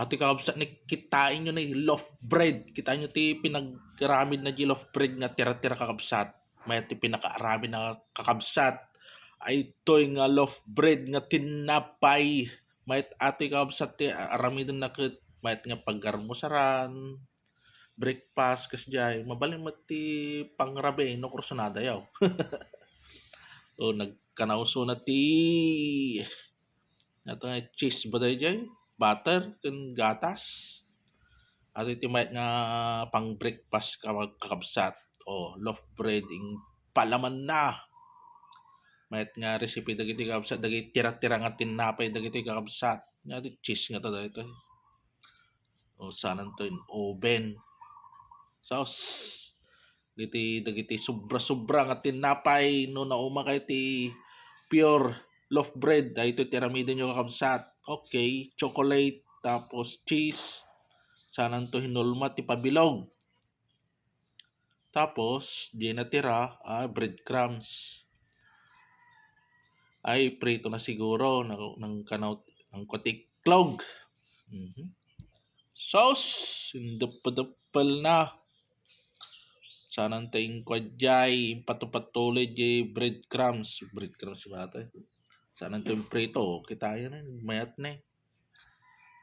Ati kakabsat ni kitain nyo yung loaf bread. Kitain nyo ti pinagkaramid na loaf bread nga tira-tira kakabsat. May ti pinakaaramid na kakabsat. Ay ito'y nga loaf bread nga tinapay. May ati kakabsat ti aramid na kit. May nga paggarmusaran. Breakfast kas jay. Mabalin mo ti pangrabe no kursunada yaw. o nagkanauso na ti Ito nga cheese ba tayo? Butter, kan gatas. At iti may nga pang breakfast ka kakabsat. O loaf bread ing palaman na. Mayat nga recipe dagiti kakabsat. Dagiti tira-tira nga tinapay dagiti kakabsat. Nga cheese nga to dito. O sanan to in oven. Sauce. Diti dagiti sobra-sobra nga tinapay no nauma kay ti pure loaf bread ay ito tiramidin nyo kakabsat okay chocolate tapos cheese. Sanan to hinulma ti tapos di natira ah, breadcrumbs. Ay prito na siguro ng, ng kanaw ng kotiklog mhm sauce indapadappal na. Sanan tayong kwadjay patupatuloy breadcrumbs. Breadcrumbs ba ito Saan to yung prito? Kita yun eh. Mayat na eh.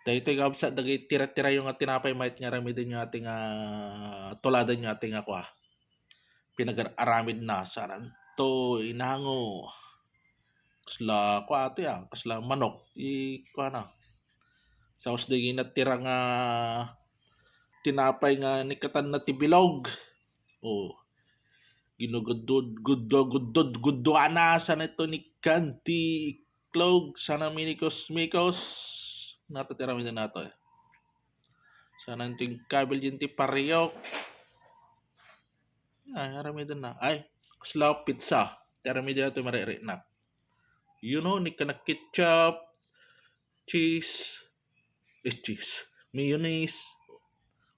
Dahil ito yung sa dagay tira-tira yung tinapay mayat nga ramidin yung ating uh, tuladan yung ating ako ah. Pinag-aramid na. Saan to inango. Kasla ko ate ah. Kasla manok. I ko na. Sa usdagi natira nga tinapay nga nikatan na tibilog. Oh ginugudod guddo gudod guddo ana sa nito ni Kanti Clog sana minikos mikos natatira mi na nato eh. Sana ting kabil yung ti pariyok ay harami din na. Ay slaw pizza. Tira mi dito marere na. You know ni kana ketchup cheese eh cheese mayonnaise.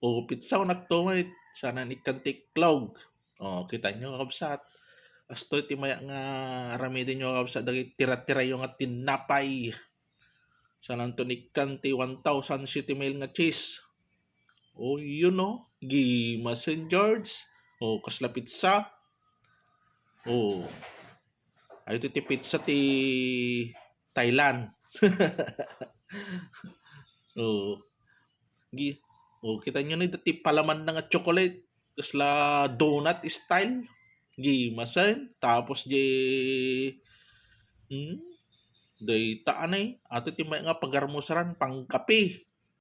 O pizza ko naktumay sana ni Kanti Clog Oh, kita nyo kabsat. Asto ti maya nga aramidin nyo kabsat dagi tira-tira yung nga tinapay. Sa nanto ni kanti 1000 city mail nga cheese. Oh, you know, Gima St. George. Oh, kasla pizza. Oh. Ay ito ti pizza ti Thailand. oh. Gi. Oh, kita nyo na ti palaman na nga chocolate kasla donut style gimasan. Tapos di hmm day taan ay ato ti may nga pagarmusaran pang kape